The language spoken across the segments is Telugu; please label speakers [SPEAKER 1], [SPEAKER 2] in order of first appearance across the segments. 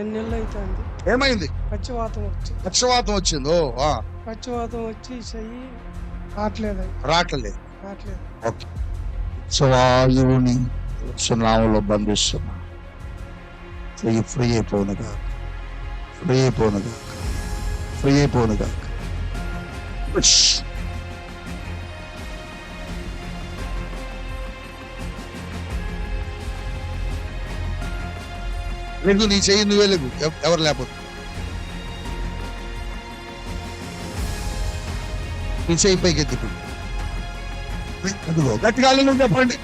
[SPEAKER 1] అవుతుంది.
[SPEAKER 2] ఏమైంది?
[SPEAKER 1] పచ్చివాతం వచ్చి.
[SPEAKER 2] పక్షవాతం వచ్చిందో. ఆ,
[SPEAKER 1] పచ్చివాతం వచ్చి చెయ్యి రావట్లేదు.
[SPEAKER 2] రావట్లేదు.
[SPEAKER 1] రావట్లేదు.
[SPEAKER 2] ఓకే. స్వాయువుని సున్నాములో బంధిస్తున్నా. ఫ్రీ ఫ్రీ అయిపోనుగా ఫ్రీ అయిపోనుగా ఫ్రీ అయిపోనుగా లేదు నీ చెయ్యి నువ్వే లేవు ఎవరు లేకపోతే నీ చెయ్యి పైకి ఎత్తి గట్టిగా చెప్పండి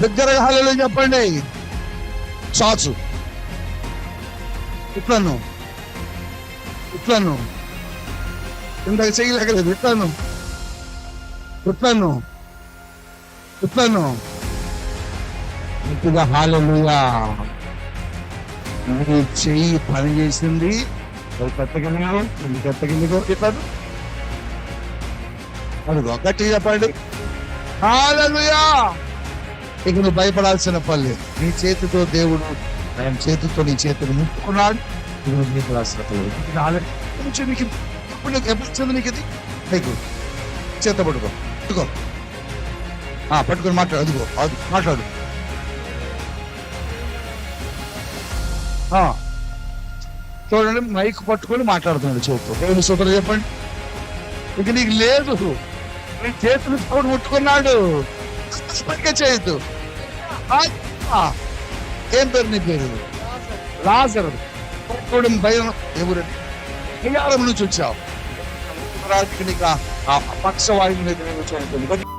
[SPEAKER 2] దగ్గరగా హల్లెలూయా చెప్పండి సాచు ఇట్లను ఇట్లను ఇందాక చేయలేకలేదు ఇట్లను ఇట్లను ఇట్లను గట్టిగా హాలలుగా నీ చెయ్యి పని చేసింది. పెద్దగిలిగో పెద్దగిలిగో ఇట్లను అడుగు గట్టిగా చెప్పండి. హాలలుయా! ఇక నువ్వు భయపడాల్సిన పని నీ చేతితో దేవుడు ఆయన చేతితో నీ చేతిని ముట్టుకున్నాడు. నువ్వు భయపడాల్సిన పని లేదు. ఇది కొంచెం నీకు ఎప్పుడు నీకు ఎప్పుడు వచ్చింది నీకు ఇది? పైకి చేత పట్టుకో. పట్టుకో. ఆ, పట్టుకొని మాట్లాడు. అదిగో అది మాట్లాడు. చూడండి మైక్ పట్టుకొని మాట్లాడుతున్నాడు చేతితో. దేవుని సూత్రం చెప్పండి? ఇక నీకు లేదు. నీ చేతులు తోడు ముట్టుకున్నాడు. చేయొద్దు. ఆ, ఏం పేరు నీ పేరు? లాజరు. చూడడం భయం ఎవరు? అధికారం నుంచి వచ్చావు. రాజుకి నీకు ఆ- ఆ పక్షవాయువు మీద నేను చూడండి